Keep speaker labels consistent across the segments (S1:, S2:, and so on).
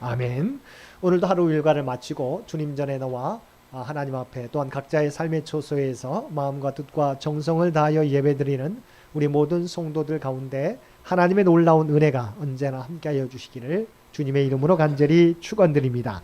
S1: 아멘. 오늘도 하루 일과를 마치고 주님 전에 나와 아, 하나님 앞에 또한 각자의 삶의 초소에서 마음과 뜻과 정성을 다하여 예배드리는 우리 모든 성도들 가운데 하나님의 놀라운 은혜가 언제나 함께하여 주시기를 주님의 이름으로 간절히 축원드립니다.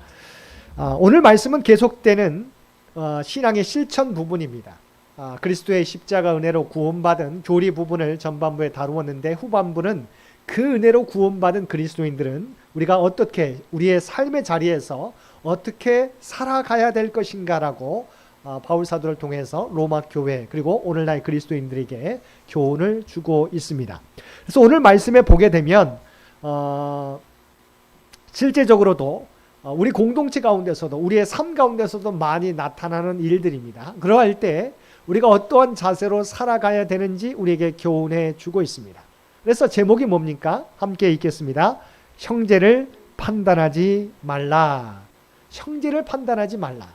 S1: 아, 오늘 말씀은 계속되는 어, 신앙의 실천 부분입니다. 아, 그리스도의 십자가 은혜로 구원받은 교리 부분을 전반부에 다루었는데 후반부는 그 은혜로 구원받은 그리스도인들은 우리가 어떻게 우리의 삶의 자리에서 어떻게 살아가야 될 것인가라고 어, 바울 사도를 통해서 로마 교회 그리고 오늘날 그리스도인들에게 교훈을 주고 있습니다. 그래서 오늘 말씀에 보게 되면 어, 실제적으로도 어, 우리 공동체 가운데서도 우리의 삶 가운데서도 많이 나타나는 일들입니다. 그러할 때 우리가 어떠한 자세로 살아가야 되는지 우리에게 교훈해 주고 있습니다. 그래서 제목이 뭡니까? 함께 읽겠습니다. 형제를 판단하지 말라. 형제를 판단하지 말라.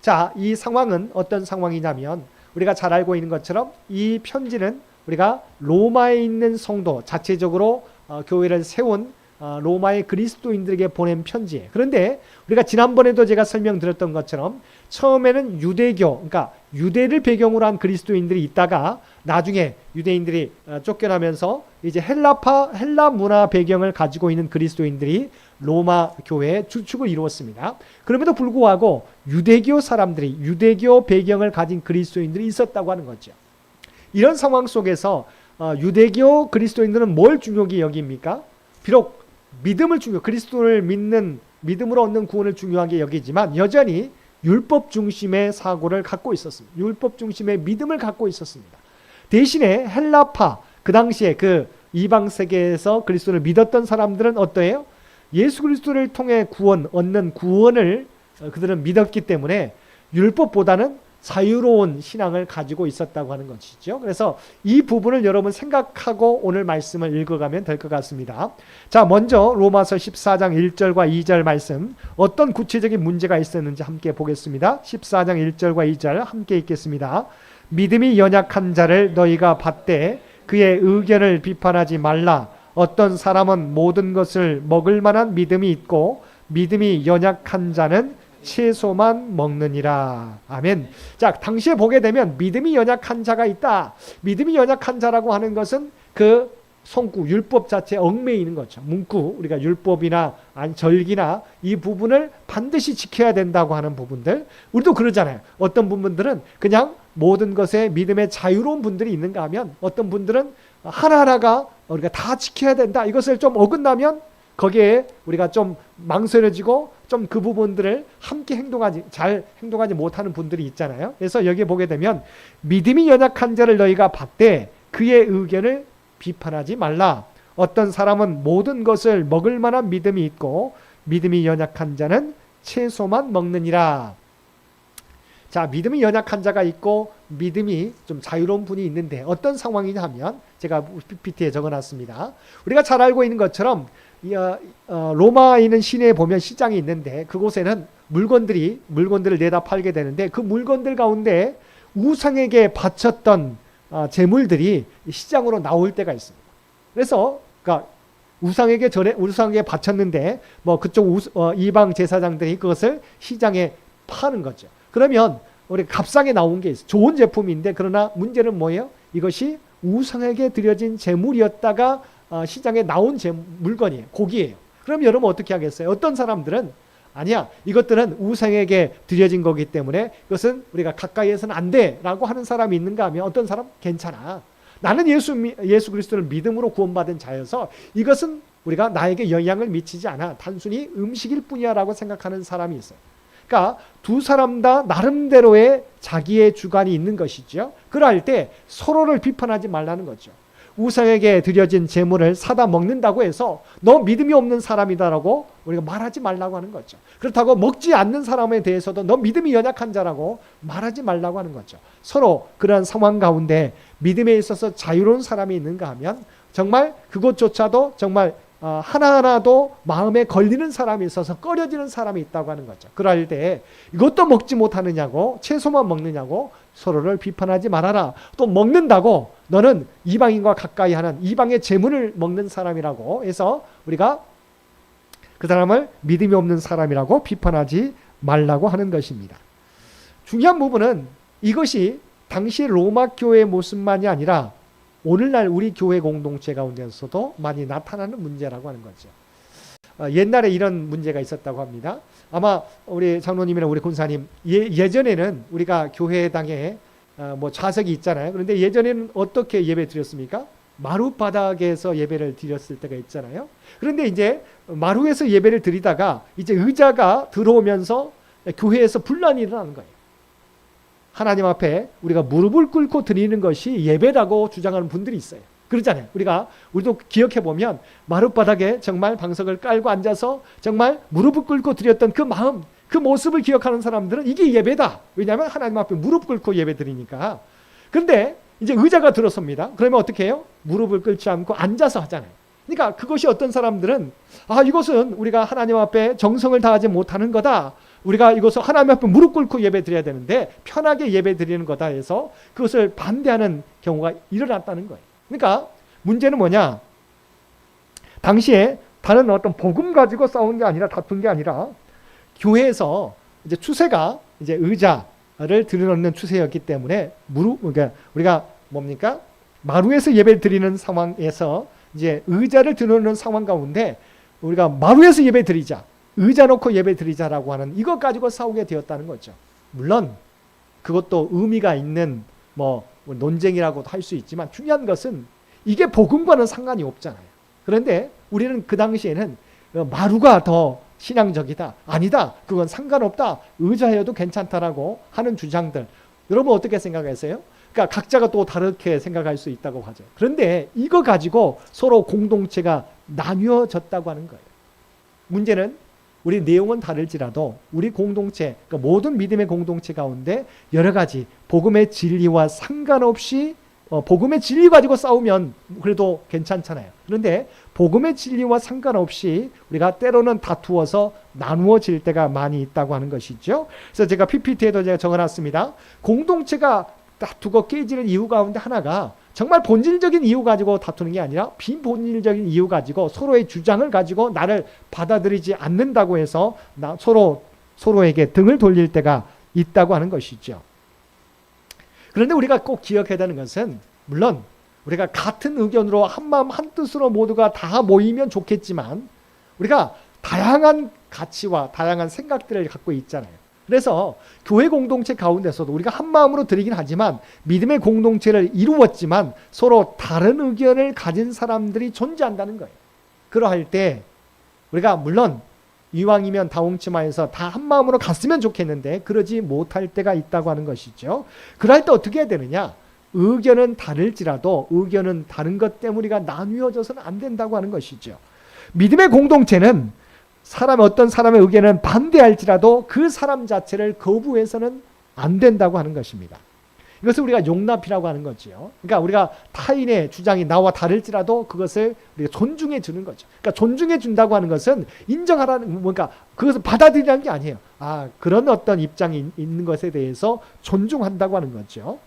S1: 자, 이 상황은 어떤 상황이냐면 우리가 잘 알고 있는 것처럼 이 편지는 우리가 로마에 있는 성도 자체적으로 어, 교회를 세운 어, 로마의 그리스도인들에게 보낸 편지예요. 그런데 우리가 지난번에도 제가 설명드렸던 것처럼 처음에는 유대교, 그러니까 유대를 배경으로 한 그리스도인들이 있다가 나중에 유대인들이 어, 쫓겨나면서 이제 헬라파 헬라 문화 배경을 가지고 있는 그리스도인들이 로마 교회의 주축을 이루었습니다. 그럼에도 불구하고 유대교 사람들이 유대교 배경을 가진 그리스도인들이 있었다고 하는 거죠. 이런 상황 속에서 어, 유대교 그리스도인들은 뭘 중요하게 여깁니까? 비록 믿음을 중요, 그리스도를 믿는 믿음으로 얻는 구원을 중요하게 여기지만 여전히 율법 중심의 사고를 갖고 있었습니다. 율법 중심의 믿음을 갖고 있었습니다. 대신에 헬라파 그 당시에 그 이방 세계에서 그리스도를 믿었던 사람들은 어떠해요? 예수 그리스도를 통해 구원 얻는 구원을 어, 그들은 믿었기 때문에 율법보다는 자유로운 신앙을 가지고 있었다고 하는 것이죠. 그래서 이 부분을 여러분 생각하고 오늘 말씀을 읽어가면 될 것 같습니다. 자, 먼저 로마서 14장 1절과 2절 말씀 어떤 구체적인 문제가 있었는지 함께 보겠습니다. 14장 1절과 2절 함께 읽겠습니다. 믿음이 연약한 자를 너희가 받되 그의 의견을 비판하지 말라. 어떤 사람은 모든 것을 먹을 만한 믿음이 있고 믿음이 연약한 자는 채소만 먹느니라. 아멘. 자, 당시에 보게 되면 믿음이 연약한 자가 있다. 믿음이 연약한 자라고 하는 것은 그 성구 율법 자체에 얽매이는 거죠. 문구 우리가 율법이나 아니 절기나 이 부분을 반드시 지켜야 된다고 하는 부분들 우리도 그러잖아요. 어떤 부분들은 그냥 모든 것에 믿음의 자유로운 분들이 있는가 하면 어떤 분들은 하나하나가 우리가 다 지켜야 된다. 이것을 좀 어긋나면 거기에 우리가 좀 망설여지고 좀 그 부분들을 함께 행동하지 잘 행동하지 못하는 분들이 있잖아요. 그래서 여기에 보게 되면 믿음이 연약한 자를 너희가 받되 그의 의견을 비판하지 말라. 어떤 사람은 모든 것을 먹을 만한 믿음이 있고 믿음이 연약한 자는 채소만 먹느니라. 자, 믿음이 연약한 자가 있고 믿음이 좀 자유로운 분이 있는데 어떤 상황이냐 하면 제가 PPT에 적어 놨습니다. 우리가 잘 알고 있는 것처럼 로마에 있는 시내에 보면 시장이 있는데 그곳에는 물건들이 물건들을 내다 팔게 되는데 그 물건들 가운데 우상에게 바쳤던 어, 재물들이 시장으로 나올 때가 있습니다. 그래서 그러니까 우상에게 전에 우상에게 바쳤는데 뭐 그쪽 우, 어, 이방 제사장들이 그것을 시장에 파는 거죠. 그러면 우리 값싸게 나온 게 있어. 좋은 제품인데 그러나 문제는 뭐예요? 이것이 우상에게 드려진 재물이었다가 어, 시장에 나온 제 물건이에요. 고기예요. 그럼 여러분 어떻게 하겠어요? 어떤 사람들은 아니야. 이것들은 우상에게 드려진 거기 때문에 이것은 우리가 가까이에서는 안 돼라고 하는 사람이 있는가 하면 어떤 사람 괜찮아. 나는 예수 예수 그리스도를 믿음으로 구원받은 자여서 이것은 우리가 나에게 영향을 미치지 않아. 단순히 음식일 뿐이야라고 생각하는 사람이 있어요. 그러니까 두 사람 다 나름대로의 자기의 주관이 있는 것이죠. 그럴 때 서로를 비판하지 말라는 거죠. 우상에게 드려진 재물을 사다 먹는다고 해서 너 믿음이 없는 사람이다라고 우리가 말하지 말라고 하는 거죠. 그렇다고 먹지 않는 사람에 대해서도 너 믿음이 연약한 자라고 말하지 말라고 하는 거죠. 서로 그런 상황 가운데 믿음에 있어서 자유로운 사람이 있는가 하면 정말 그것조차도 정말 어, 하나하나도 마음에 걸리는 사람이 있어서 꺼려지는 사람이 있다고 하는 거죠. 그럴 때 이것도 먹지 못하느냐고 채소만 먹느냐고 서로를 비판하지 말아라. 또 먹는다고 너는 이방인과 가까이 하는 이방의 재물을 먹는 사람이라고 해서 우리가 그 사람을 믿음이 없는 사람이라고 비판하지 말라고 하는 것입니다. 중요한 부분은 이것이 당시 로마 교회의 모습만이 아니라 오늘날 우리 교회 공동체 가운데서도 많이 나타나는 문제라고 하는 거죠. 어, 옛날에 이런 문제가 있었다고 합니다. 아마 우리 장로님이나 우리 군사님 예, 전에는 우리가 교회당에 어, 뭐 좌석이 있잖아요. 그런데 예전에는 어떻게 예배 드렸습니까? 마루 바닥에서 예배를 드렸을 때가 있잖아요. 그런데 이제 마루에서 예배를 드리다가 이제 의자가 들어오면서 교회에서 분란이 일어나는 거예요. 하나님 앞에 우리가 무릎을 꿇고 드리는 것이 예배라고 주장하는 분들이 있어요. 그러잖아요. 우리가 우리도 기억해 보면 마룻바닥에 정말 방석을 깔고 앉아서 정말 무릎을 꿇고 드렸던 그 마음, 그 모습을 기억하는 사람들은 이게 예배다. 왜냐하면 하나님 앞에 무릎 꿇고 예배 드리니까. 그런데 이제 의자가 들어섭니다. 그러면 어떻게 해요? 무릎을 꿇지 않고 앉아서 하잖아요. 그러니까 그것이 어떤 사람들은 아 이것은 우리가 하나님 앞에 정성을 다하지 못하는 거다. 우리가 이것을 하나님 앞에 무릎 꿇고 예배 드려야 되는데 편하게 예배 드리는 거다 해서 그것을 반대하는 경우가 일어났다는 거예요. 그러니까 문제는 뭐냐? 당시에 다른 어떤 복음 가지고 싸운 게 아니라 다툰 게 아니라 교회에서 이제 추세가 이제 의자를 들여놓는 추세였기 때문에 무릎 그러니까 우리가 뭡니까 마루에서 예배 드리는 상황에서 이제 의자를 들여놓는 상황 가운데 우리가 마루에서 예배 드리자 의자 놓고 예배 드리자라고 하는 이것 가지고 싸우게 되었다는 거죠. 물론 그것도 의미가 있는 뭐 논쟁이라고도 할 수 있지만 중요한 것은 이게 복음과는 상관이 없잖아요. 그런데 우리는 그 당시에는 마루가 더 신앙적이다. 아니다. 그건 상관없다. 의자여도 괜찮다라고 하는 주장들. 여러분 어떻게 생각하세요? 그러니까 각자가 또 다르게 생각할 수 있다고 하죠. 그런데 이거 가지고 서로 공동체가 나뉘어졌다고 하는 거예요. 문제는 우리 내용은 다를지라도 우리 공동체, 그러니까 모든 믿음의 공동체 가운데 여러 가지 복음의 진리와 상관없이 어, 복음의 진리 가지고 싸우면 그래도 괜찮잖아요. 그런데 복음의 진리와 상관없이 우리가 때로는 다투어서 나누어질 때가 많이 있다고 하는 것이죠. 그래서 제가 PPT에도 제가 적어놨습니다. 공동체가 다투고 깨지는 이유 가운데 하나가 정말 본질적인 이유 가지고 다투는 게 아니라 비본질적인 이유 가지고 서로의 주장을 가지고 나를 받아들이지 않는다고 해서 나 서로 서로에게 등을 돌릴 때가 있다고 하는 것이죠. 그런데 우리가 꼭 기억해야 되는 것은 물론 우리가 같은 의견으로 한 마음 한 뜻으로 모두가 다 모이면 좋겠지만 우리가 다양한 가치와 다양한 생각들을 갖고 있잖아요. 그래서 교회 공동체 가운데서도 우리가 한 마음으로 드리긴 하지만 믿음의 공동체를 이루었지만 서로 다른 의견을 가진 사람들이 존재한다는 거예요. 그러할 때 우리가 물론 이왕이면 다홍치마에서 다 한 마음으로 갔으면 좋겠는데 그러지 못할 때가 있다고 하는 것이죠. 그럴 때 어떻게 해야 되느냐? 의견은 다를지라도 의견은 다른 것 때문에 우리가 나뉘어져서는 안 된다고 하는 것이죠. 믿음의 공동체는 사람 어떤 사람의 의견은 반대할지라도 그 사람 자체를 거부해서는 안 된다고 하는 것입니다. 이것을 우리가 용납이라고 하는 거지요. 그러니까 우리가 타인의 주장이 나와 다를지라도 그것을 우리가 존중해 주는 거죠. 그러니까 존중해 준다고 하는 것은 인정하라는 뭔가 그것을 받아들이라는 게 아니에요. 아 그런 어떤 입장이 있는 것에 대해서 존중한다고 하는 거죠.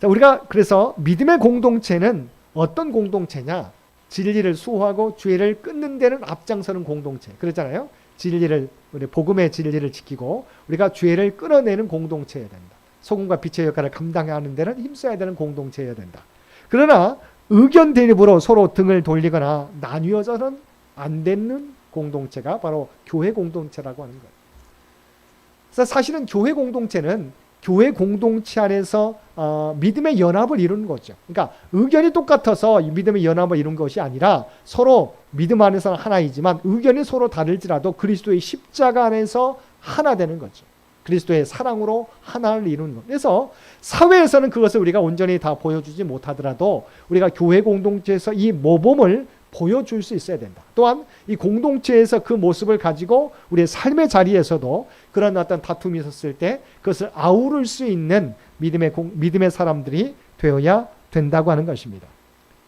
S1: 자, 우리가 그래서 믿음의 공동체는 어떤 공동체냐? 진리를 수호하고 죄를 끊는 데는 앞장서는 공동체. 그렇잖아요. 진리를 우리 복음의 진리를 지키고 우리가 죄를 끊어내는 공동체여야 된다. 소금과 빛의 역할을 감당하는 데는 힘써야 되는 공동체여야 된다. 그러나 의견 대립으로 서로 등을 돌리거나 나뉘어서는 안 되는 공동체가 바로 교회 공동체라고 하는 거예요. 사실은 교회 공동체는 교회 공동체 안에서 어, 믿음의 연합을 이루는 거죠. 그러니까 의견이 똑같아서 믿음의 연합을 이룬 것이 아니라 서로 믿음 안에서는 하나이지만 의견이 서로 다를지라도 그리스도의 십자가 안에서 하나 되는 거죠. 그리스도의 사랑으로 하나를 이루는 것. 그래서 사회에서는 그것을 우리가 온전히 다 보여주지 못하더라도 우리가 교회 공동체에서 이 모범을 보여줄 수 있어야 된다. 또한 이 공동체에서 그 모습을 가지고 우리의 삶의 자리에서도 그런 어떤 다툼이 있었을 때 그것을 아우를 수 있는 믿음의 공, 믿음의 사람들이 되어야 된다고 하는 것입니다.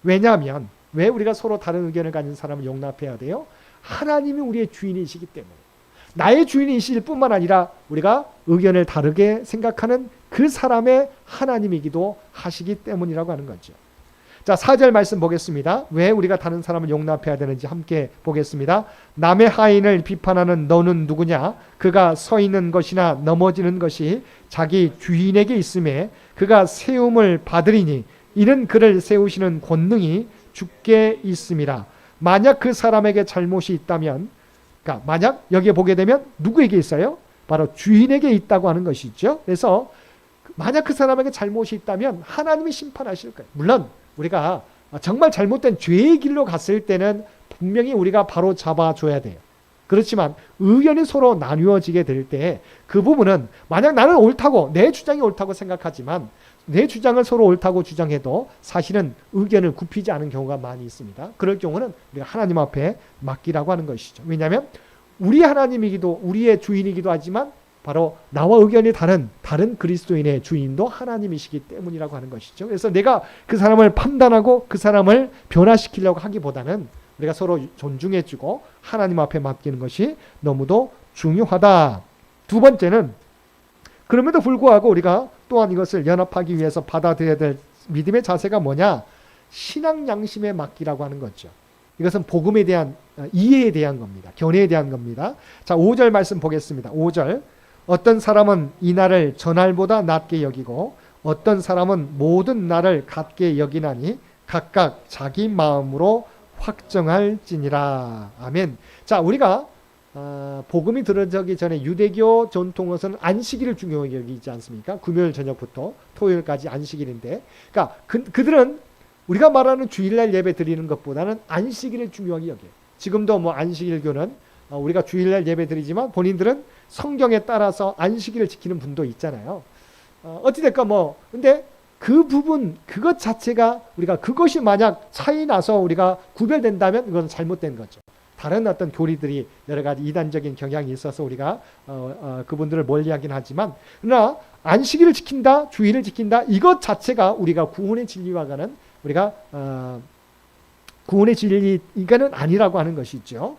S1: 왜냐하면 왜 우리가 서로 다른 의견을 가진 사람을 용납해야 돼요? 하나님이 우리의 주인이시기 때문에. 나의 주인이실 뿐만 아니라 우리가 의견을 다르게 생각하는 그 사람의 하나님이기도 하시기 때문이라고 하는 거죠. 자, 4절 말씀 보겠습니다. 왜 우리가 다른 사람을 용납해야 되는지 함께 보겠습니다. 남의 하인을 비판하는 너는 누구냐? 그가 서 있는 것이나 넘어지는 것이 자기 주인에게 있음에 그가 세움을 받으리니 이는 그를 세우시는 권능이 주께 있음이라. 만약 그 사람에게 잘못이 있다면 그러니까 만약 여기에 보게 되면 누구에게 있어요? 바로 주인에게 있다고 하는 것이죠. 그래서 만약 그 사람에게 잘못이 있다면 하나님이 심판하실 거예요. 물론 우리가 정말 잘못된 죄의 길로 갔을 때는 분명히 우리가 바로 잡아줘야 돼요. 그렇지만 의견이 서로 나뉘어지게 될 때 그 부분은 만약 나는 옳다고 내 주장이 옳다고 생각하지만 내 주장을 서로 옳다고 주장해도 사실은 의견을 굽히지 않은 경우가 많이 있습니다. 그럴 경우는 우리가 하나님 앞에 맡기라고 하는 것이죠. 왜냐하면 우리 하나님이기도 우리의 주인이기도 하지만 바로 나와 의견이 다른 다른 그리스도인의 주인도 하나님이시기 때문이라고 하는 것이죠. 그래서 내가 그 사람을 판단하고 그 사람을 변화시키려고 하기보다는 우리가 서로 존중해주고 하나님 앞에 맡기는 것이 너무도 중요하다. 두 번째는 그럼에도 불구하고 우리가 또한 이것을 연합하기 위해서 받아들여야 될 믿음의 자세가 뭐냐? 신앙 양심에 맡기라고 하는 거죠. 이것은 복음에 대한 어, 이해에 대한 겁니다. 견해에 대한 겁니다. 자, 5절 말씀 보겠습니다. 5절. 어떤 사람은 이 날을 전날보다 낮게 여기고 어떤 사람은 모든 날을 같게 여기나니 각각 자기 마음으로 확정할지니라. 아멘. 자, 우리가 어, 복음이 들어지기 전에 유대교 전통에서는 안식일을 중요하게 여기지 않습니까? 금요일 저녁부터 토요일까지 안식일인데, 그러니까 그, 그들은 우리가 말하는 주일날 예배 드리는 것보다는 안식일을 중요하게 여겨요. 지금도 뭐 안식일교는 어, 우리가 주일날 예배 드리지만 본인들은 성경에 따라서 안식일을 지키는 분도 있잖아요. 어, 어찌됐건 뭐, 근데 그 부분, 그것 자체가 우리가 그것이 만약 차이 나서 우리가 구별된다면 이건 잘못된 거죠. 다른 어떤 교리들이 여러 가지 이단적인 경향이 있어서 우리가 어, 어, 그분들을 멀리하긴 하지만 그러나 안식일을 지킨다, 주일을 지킨다 이것 자체가 우리가 구원의 진리와가는 우리가 어, 구원의 진리가는 아니라고 하는 것이죠.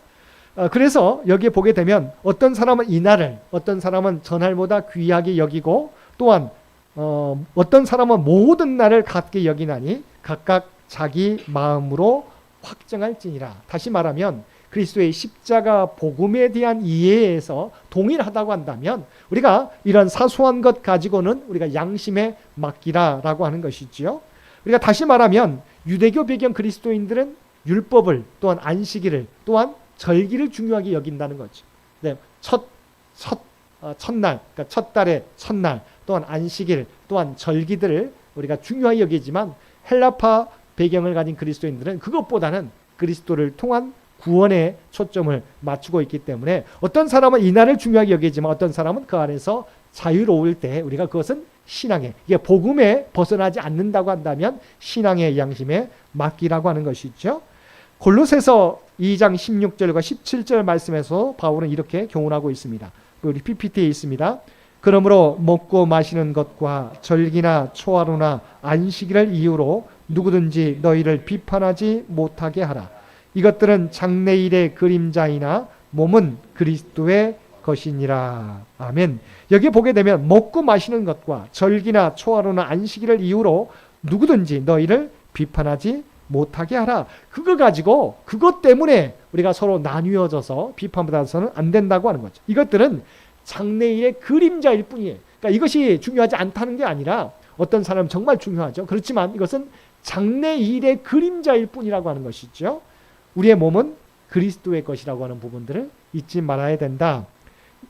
S1: 어, 그래서 여기에 보게 되면 어떤 사람은 이날을 어떤 사람은 전날보다 귀하게 여기고 또한 어, 어떤 사람은 모든 날을 같게 여기나니 각각 자기 마음으로 확정할지니라. 다시 말하면 그리스도의 십자가 복음에 대한 이해에서 동일하다고 한다면 우리가 이런 사소한 것 가지고는 우리가 양심에 맡기라라고 하는 것이지요. 우리가 다시 말하면 유대교 배경 그리스도인들은 율법을 또한 안식일을 또한 절기를 중요하게 여긴다는 거죠. 네, 첫, 첫, 어, 첫날, 그러니까 첫 달의 첫날, 또한 안식일, 또한 절기들을 우리가 중요하게 여기지만 헬라파 배경을 가진 그리스도인들은 그것보다는 그리스도를 통한 구원에 초점을 맞추고 있기 때문에 어떤 사람은 이날을 중요하게 여기지만 어떤 사람은 그 안에서 자유로울 때 우리가 그것은 신앙에 이게 복음에 벗어나지 않는다고 한다면 신앙의 양심에 맡기라고 하는 것이죠. 골로새서 2장 16절과 17절 말씀에서 바울은 이렇게 교훈하고 있습니다. 우리 PPT에 있습니다. 그러므로 먹고 마시는 것과 절기나 초하루나 안식일을 이유로 누구든지 너희를 비판하지 못하게 하라. 이것들은 장래일의 그림자이나 몸은 그리스도의 것이니라. 아멘. 여기 보게 되면 먹고 마시는 것과 절기나 초하루나 안식일을 이유로 누구든지 너희를 비판하지 못하게 하라. 그거 가지고 그것 때문에 우리가 서로 나뉘어져서 비판받아서는 안 된다고 하는 거죠. 이것들은 장래일의 그림자일 뿐이에요. 그러니까 이것이 중요하지 않다는 게 아니라 어떤 사람 정말 중요하죠. 그렇지만 이것은 장래일의 그림자일 뿐이라고 하는 것이죠. 우리의 몸은 그리스도의 것이라고 하는 부분들을 잊지 말아야 된다.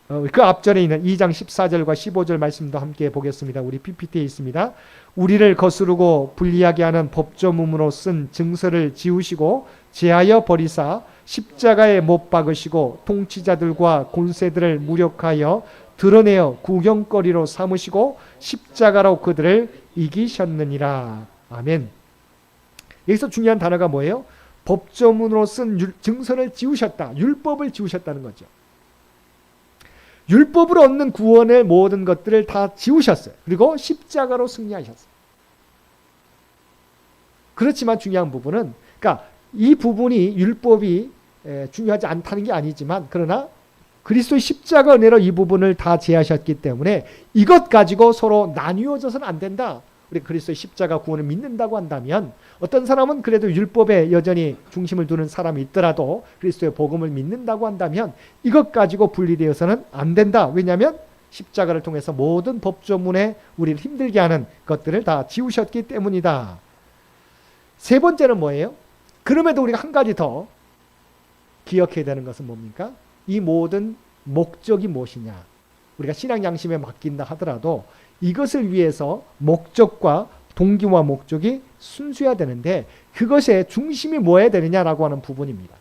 S1: 어, 그 앞절에 있는 2장 14절과 15절 말씀도 함께 보겠습니다. 우리 PPT에 있습니다. 우리를 거스르고 불리하게 하는 법조문으로 쓴 증서를 지우시고 제하여 버리사 십자가에 못 박으시고 통치자들과 권세들을 무력하여 드러내어 구경거리로 삼으시고 십자가로 그들을 이기셨느니라. 아멘. 여기서 중요한 단어가 뭐예요? 법조문으로 쓴 증서를 지우셨다. 율법을 지우셨다는 거죠. 율법으로 얻는 구원의 모든 것들을 다 지우셨어요. 그리고 십자가로 승리하셨어요. 그렇지만 중요한 부분은, 그러니까 이 부분이 율법이 중요하지 않다는 게 아니지만, 그러나 그리스도의 십자가 은혜로 이 부분을 다 제하셨기 때문에 이것 가지고 서로 나뉘어져서는 안 된다. 우리 그리스도의 십자가 구원을 믿는다고 한다면 어떤 사람은 그래도 율법에 여전히 중심을 두는 사람이 있더라도 그리스도의 복음을 믿는다고 한다면 이것 가지고 분리되어서는 안 된다. 왜냐하면 십자가를 통해서 모든 법조문에 우리를 힘들게 하는 것들을 다 지우셨기 때문이다. 세 번째는 뭐예요? 그럼에도 우리가 한 가지 더 기억해야 되는 것은 뭡니까? 이 모든 목적이 무엇이냐? 우리가 신앙 양심에 맡긴다 하더라도 이것을 위해서 목적과 동기와 목적이 순수해야 되는데 그것의 중심이 뭐여야 되느냐라고 하는 부분입니다.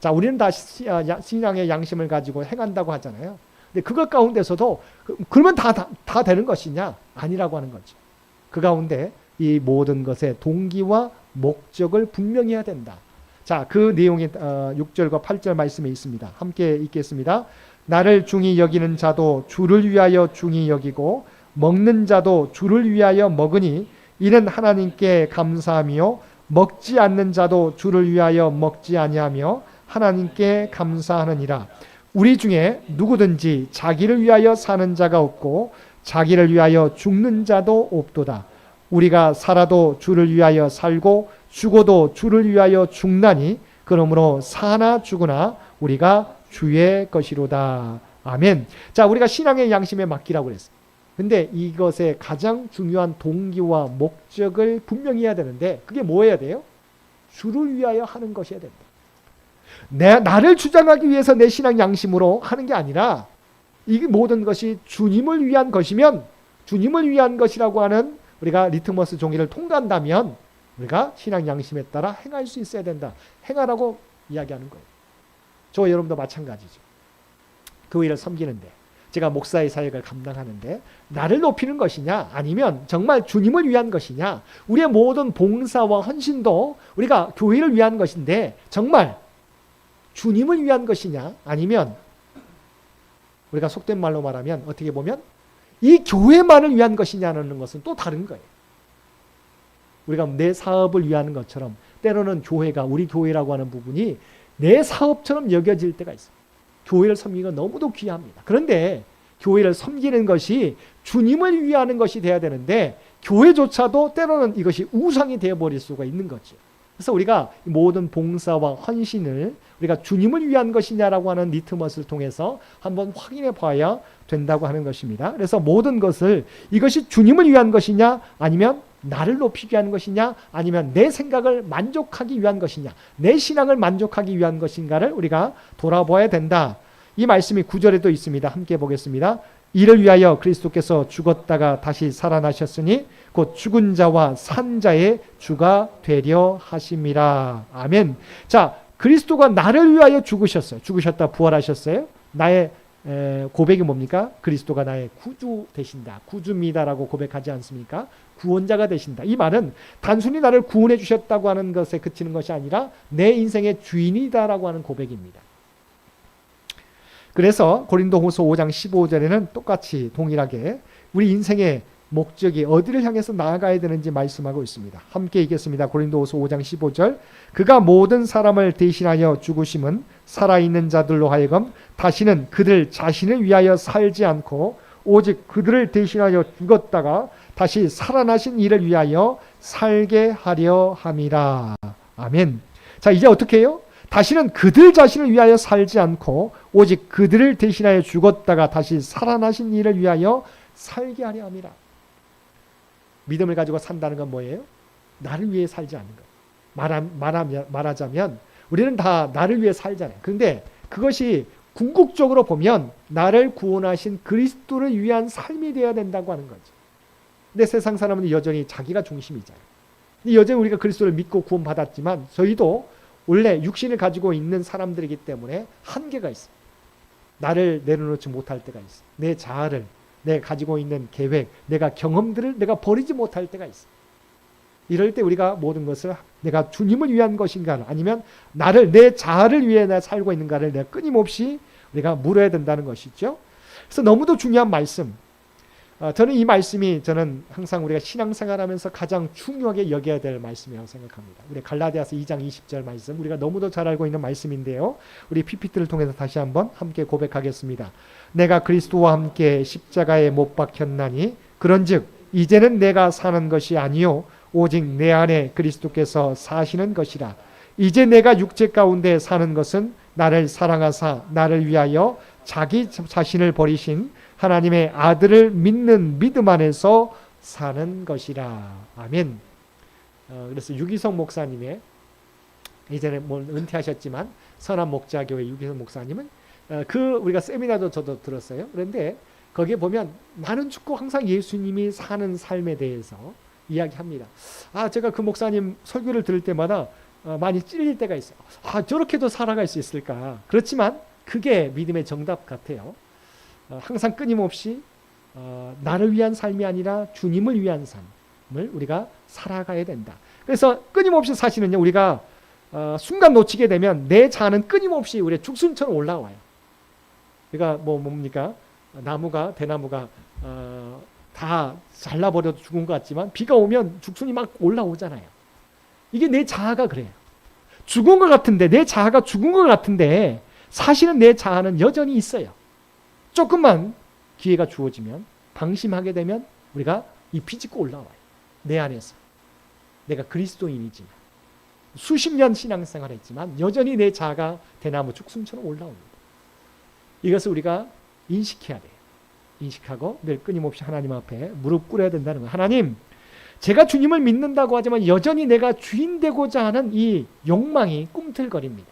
S1: 자, 우리는 다 시- 아, 야- 신앙의 양심을 가지고 행한다고 하잖아요. 근데 그것 가운데서도 그- 그러면 다, 다, 다 되는 것이냐? 아니라고 하는 거죠. 그 가운데 이 모든 것의 동기와 목적을 분명히 해야 된다. 자, 그 내용이 어, 6절과 8절 말씀에 있습니다. 함께 읽겠습니다. 나를 중히 여기는 자도 주를 위하여 중히 여기고 먹는 자도 주를 위하여 먹으니 이는 하나님께 감사하며 먹지 않는 자도 주를 위하여 먹지 아니하며 하나님께 감사하느니라. 우리 중에 누구든지 자기를 위하여 사는 자가 없고 자기를 위하여 죽는 자도 없도다. 우리가 살아도 주를 위하여 살고 죽어도 주를 위하여 죽나니 그러므로 사나 죽으나 우리가 주의 것이로다. 아멘. 자, 우리가 신앙의 양심에 맡기라고 그랬어요. 근데 이것의 가장 중요한 동기와 목적을 분명히 해야 되는데 그게 뭐 해야 돼요? 주를 위하여 하는 것이어야 된다. 내 나를 주장하기 위해서 내 신앙 양심으로 하는 게 아니라 이 모든 것이 주님을 위한 것이면 주님을 위한 것이라고 하는 우리가 리트머스 종이를 통과한다면 우리가 신앙 양심에 따라 행할 수 있어야 된다. 행하라고 이야기하는 거예요. 저 여러분도 마찬가지죠. 교회를 섬기는데 제가 목사의 사역을 감당하는데 나를 높이는 것이냐 아니면 정말 주님을 위한 것이냐 우리의 모든 봉사와 헌신도 우리가 교회를 위한 것인데 정말 주님을 위한 것이냐 아니면 우리가 속된 말로 말하면 어떻게 보면 이 교회만을 위한 것이냐는 것은 또 다른 거예요. 우리가 내 사업을 위하는 것처럼 때로는 교회가 우리 교회라고 하는 부분이 내 사업처럼 여겨질 때가 있어요. 교회를 섬기기가 너무도 귀합니다. 그런데 교회를 섬기는 것이 주님을 위하는 것이 돼야 되는데 교회조차도 때로는 이것이 우상이 되어버릴 수가 있는 거죠. 그래서 우리가 모든 봉사와 헌신을 우리가 주님을 위한 것이냐라고 하는 리트머스를 통해서 한번 확인해 봐야 된다고 하는 것입니다. 그래서 모든 것을 이것이 주님을 위한 것이냐 아니면 나를 높이기 위한 것이냐 아니면 내 생각을 만족하기 위한 것이냐 내 신앙을 만족하기 위한 것인가를 우리가 돌아봐야 된다. 이 말씀이 구절에도 있습니다. 함께 보겠습니다. 이를 위하여 그리스도께서 죽었다가 다시 살아나셨으니 곧 죽은 자와 산 자의 주가 되려 하심이라. 아멘. 자, 그리스도가 나를 위하여 죽으셨어요. 죽으셨다 부활하셨어요. 나의 에, 고백이 뭡니까? 그리스도가 나의 구주 되신다. 구주입니다라고 고백하지 않습니까? 구원자가 되신다. 이 말은 단순히 나를 구원해 주셨다고 하는 것에 그치는 것이 아니라 내 인생의 주인이다라고 하는 고백입니다. 그래서 고린도후서 5장 15절에는 똑같이 동일하게 우리 인생의 목적이 어디를 향해서 나아가야 되는지 말씀하고 있습니다. 함께 읽겠습니다. 고린도후서 5장 15절. 그가 모든 사람을 대신하여 죽으심은 살아있는 자들로 하여금 다시는 그들 자신을 위하여 살지 않고 오직 그들을 대신하여 죽었다가 다시 살아나신 이를 위하여 살게 하려 함이라. 아멘. 자, 이제 어떻게 해요? 다시는 그들 자신을 위하여 살지 않고 오직 그들을 대신하여 죽었다가 다시 살아나신 이를 위하여 살게 하려 함이라. 믿음을 가지고 산다는 건 뭐예요? 나를 위해 살지 않는 것. 말하, 말하면, 말하자면 우리는 다 나를 위해 살잖아요. 그런데 그것이 궁극적으로 보면 나를 구원하신 그리스도를 위한 삶이 되어야 된다고 하는 거죠. 근데 세상 사람은 여전히 자기가 중심이잖아요. 여전히 우리가 그리스도를 믿고 구원받았지만 저희도 원래 육신을 가지고 있는 사람들이기 때문에 한계가 있어요. 나를 내려놓지 못할 때가 있어요. 내 자아를, 내 가지고 있는 계획, 내가 경험들을 내가 버리지 못할 때가 있어요. 이럴 때 우리가 모든 것을 내가 주님을 위한 것인가 아니면 나를 내 자아를 위해 나 살고 있는가를 내가 끊임없이 우리가 물어야 된다는 것이죠. 그래서 너무도 중요한 말씀. 어, 저는 이 말씀이 저는 항상 우리가 신앙생활하면서 가장 중요하게 여겨야 될 말씀이라고 생각합니다. 우리 갈라디아서 2장 20절 말씀 우리가 너무도 잘 알고 있는 말씀인데요. 우리 PPT를 통해서 다시 한번 함께 고백하겠습니다. 내가 그리스도와 함께 십자가에 못 박혔나니 그런즉
S2: 이제는 내가 사는 것이 아니요 오직 내 안에 그리스도께서 사시는 것이라. 이제 내가 육체 가운데 사는 것은 나를 사랑하사 나를 위하여 자기 자신을 버리신 하나님의 아들을 믿는 믿음 안에서 사는 것이라. 아멘. 어, 그래서 유기성 목사님의 이전에 뭐 은퇴하셨지만 선한 목자교회 유기성 목사님은 어, 그 우리가 세미나도 저도 들었어요. 그런데 거기에 보면 나는 죽고 항상 예수님이 사는 삶에 대해서 이야기합니다. 아 제가 그 목사님 설교를 들을 때마다 어, 많이 찔릴 때가 있어요. 아 저렇게도 살아갈 수 있을까? 그렇지만 그게 믿음의 정답 같아요. 어, 항상 끊임없이 어, 나를 위한 삶이 아니라 주님을 위한 삶을 우리가 살아가야 된다. 그래서 끊임없이 사시는요 우리가 어, 순간 놓치게 되면 내 자는 끊임없이 우리 죽순처럼 올라와요. 그러니까 뭐 뭡니까 나무가 대나무가 어, 다 잘라버려도 죽은 것 같지만 비가 오면 죽순이 막 올라오잖아요. 이게 내 자아가 그래요. 죽은 것 같은데 내 자아가 죽은 것 같은데 사실은 내 자아는 여전히 있어요. 조금만 기회가 주어지면 방심하게 되면 우리가 이 비집고 올라와요. 내 안에서 내가 그리스도인이지만 수십 년 신앙생활 했지만 여전히 내 자아가 대나무 죽순처럼 올라옵니다. 이것을 우리가 인식해야 돼요. 인식하고 늘 끊임없이 하나님 앞에 무릎 꿇어야 된다는 거예요. 하나님, 제가 주님을 믿는다고 하지만 여전히 내가 주인 되고자 하는 이 욕망이 꿈틀거립니다.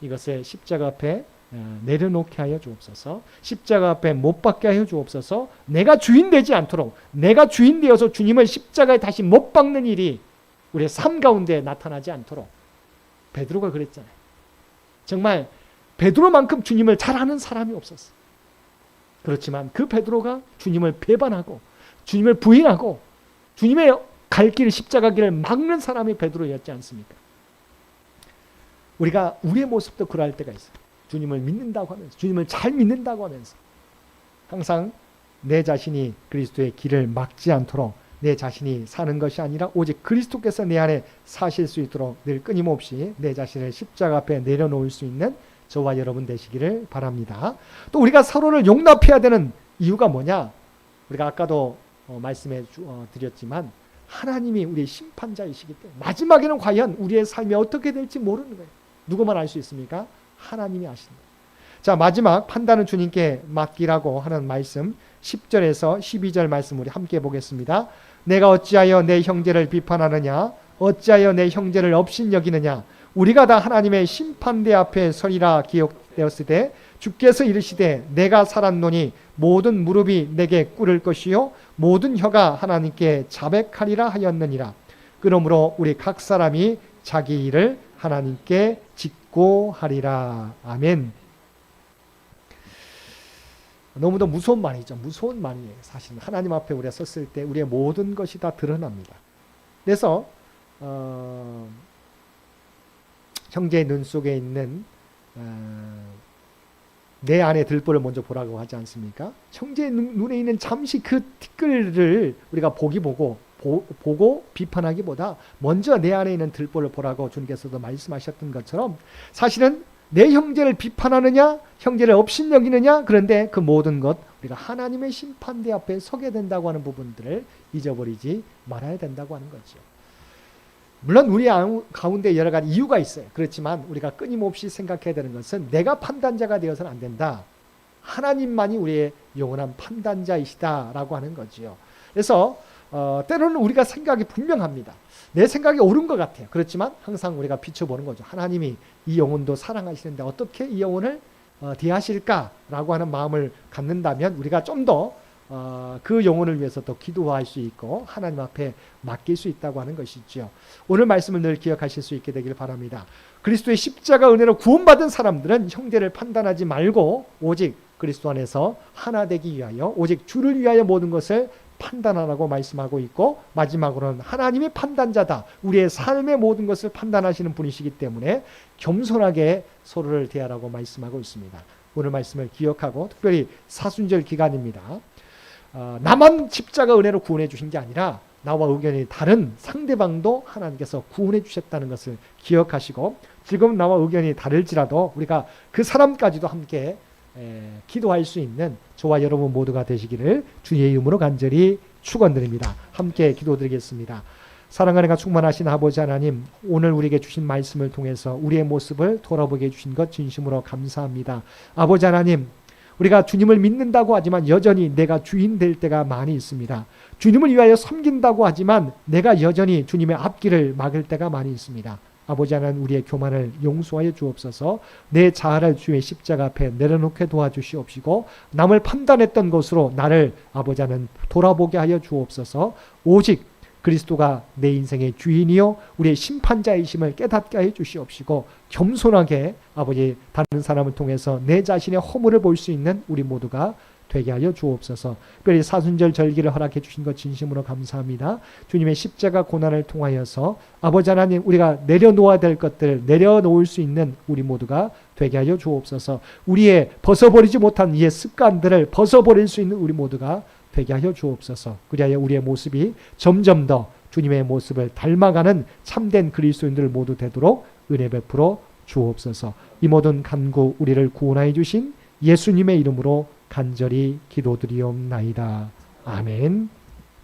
S2: 이것을 십자가 앞에 어, 내려놓게 하여 주옵소서. 십자가 앞에 못 박게 하여 주옵소서. 내가 주인 되지 않도록 내가 주인 되어서 주님을 십자가에 다시 못 박는 일이 우리의 삶 가운데 나타나지 않도록 베드로가 그랬잖아요. 정말 베드로만큼 주님을 잘 아는 사람이 없었어. 그렇지만 그 베드로가 주님을 배반하고 주님을 부인하고 주님의 갈 길 십자가 길을 막는 사람이 베드로였지 않습니까? 우리가 우리의 모습도 그러할 때가 있어요. 주님을 믿는다고 하면서 주님을 잘 믿는다고 하면서 항상 내 자신이 그리스도의 길을 막지 않도록 내 자신이 사는 것이 아니라 오직 그리스도께서 내 안에 사실 수 있도록 늘 끊임없이 내 자신을 십자가 앞에 내려놓을 수 있는 저와 여러분 되시기를 바랍니다. 또 우리가 서로를 용납해야 되는 이유가 뭐냐? 우리가 아까도 어, 말씀해 주, 어, 드렸지만 하나님이 우리의 심판자이시기 때문에 마지막에는 과연 우리의 삶이 어떻게 될지 모르는 거예요. 누구만 알 수 있습니까? 하나님이 아십니다. 자 마지막 판단은 주님께 맡기라고 하는 말씀 10절에서 12절 말씀 우리 함께 보겠습니다. 내가 어찌하여 내 형제를 비판하느냐 어찌하여 내 형제를 업신여기느냐 우리가 다 하나님의 심판대 앞에 서리라 기억되었을 때 주께서 이르시되 내가 살았노니 모든 무릎이 내게 꿇을 것이요 모든 혀가 하나님께 자백하리라 하였느니라 그러므로 우리 각 사람이 자기 일을 하나님께 짓고 하리라. 아멘. 너무도 무서운 말이죠. 무서운 말이에요 사실은. 하나님 앞에 우리가 섰을 때 우리의 모든 것이 다 드러납니다. 그래서 어, 형제의 눈 속에 있는 어, 내 안에 들보를 먼저 보라고 하지 않습니까? 형제의 눈, 눈에 있는 잠시 그 티끌을 우리가 보기 보고 보, 보고 비판하기보다 먼저 내 안에 있는 들보를 보라고 주님께서도 말씀하셨던 것처럼 사실은 내 형제를 비판하느냐 형제를 업신여기느냐 그런데 그 모든 것 우리가 하나님의 심판대 앞에 서게 된다고 하는 부분들을 잊어버리지 말아야 된다고 하는 거죠. 물론 우리 가운데 여러 가지 이유가 있어요. 그렇지만 우리가 끊임없이 생각해야 되는 것은 내가 판단자가 되어서는 안 된다. 하나님만이 우리의 영원한 판단자이시다라고 하는 거지요. 그래서 어, 때로는 우리가 생각이 분명합니다. 내 생각이 옳은 것 같아요. 그렇지만 항상 우리가 비춰보는 거죠. 하나님이 이 영혼도 사랑하시는데 어떻게 이 영혼을 어, 대하실까라고 하는 마음을 갖는다면 우리가 좀더 어, 그 영혼을 위해서 또 기도할 수 있고 하나님 앞에 맡길 수 있다고 하는 것이죠. 오늘 말씀을 늘 기억하실 수 있게 되길 바랍니다. 그리스도의 십자가 은혜로 구원받은 사람들은 형제를 판단하지 말고 오직 그리스도 안에서 하나 되기 위하여 오직 주를 위하여 모든 것을 판단하라고 말씀하고 있고 마지막으로는 하나님의 판단자다. 우리의 삶의 모든 것을 판단하시는 분이시기 때문에 겸손하게 서로를 대하라고 말씀하고 있습니다. 오늘 말씀을 기억하고 특별히 사순절 기간입니다. 어, 나만 십자가 은혜로 구원해 주신 게 아니라 나와 의견이 다른 상대방도 하나님께서 구원해 주셨다는 것을 기억하시고 지금 나와 의견이 다를지라도 우리가 그 사람까지도 함께 에, 기도할 수 있는 저와 여러분 모두가 되시기를 주의 이름으로 간절히 축원드립니다. 함께 기도드리겠습니다. 사랑하는 가 충만하신 아버지 하나님, 오늘 우리에게 주신 말씀을 통해서 우리의 모습을 돌아보게 해주신 것 진심으로 감사합니다. 아버지 하나님, 우리가 주님을 믿는다고 하지만 여전히 내가 주인 될 때가 많이 있습니다. 주님을 위하여 섬긴다고 하지만 내가 여전히 주님의 앞길을 막을 때가 많이 있습니다. 아버지 하나님 우리의 교만을 용서하여 주옵소서. 내 자아를 주의 십자가 앞에 내려놓게 도와주시옵시고 남을 판단했던 것으로 나를 아버지 하나님 돌아보게 하여 주옵소서. 오직 그리스도가 내 인생의 주인이요 우리의 심판자이심을 깨닫게 해 주시옵시고 겸손하게 아버지 다른 사람을 통해서 내 자신의 허물을 볼 수 있는 우리 모두가 되게 하여 주옵소서. 특별히 사순절 절기를 허락해 주신 것 진심으로 감사합니다. 주님의 십자가 고난을 통하여서 아버지 하나님 우리가 내려놓아야 될 것들 내려놓을 수 있는 우리 모두가 되게 하여 주옵소서. 우리의 벗어버리지 못한 이의 습관들을 벗어버릴 수 있는 우리 모두가 되게 하여 주옵소서. 그리하여 우리의 모습이 점점 더 주님의 모습을 닮아가는 참된 그리스도인들 모두 되도록 은혜 베풀어 주옵소서. 이 모든 간구 우리를 구원하여 주신 예수님의 이름으로 간절히 기도드리옵나이다. 아멘.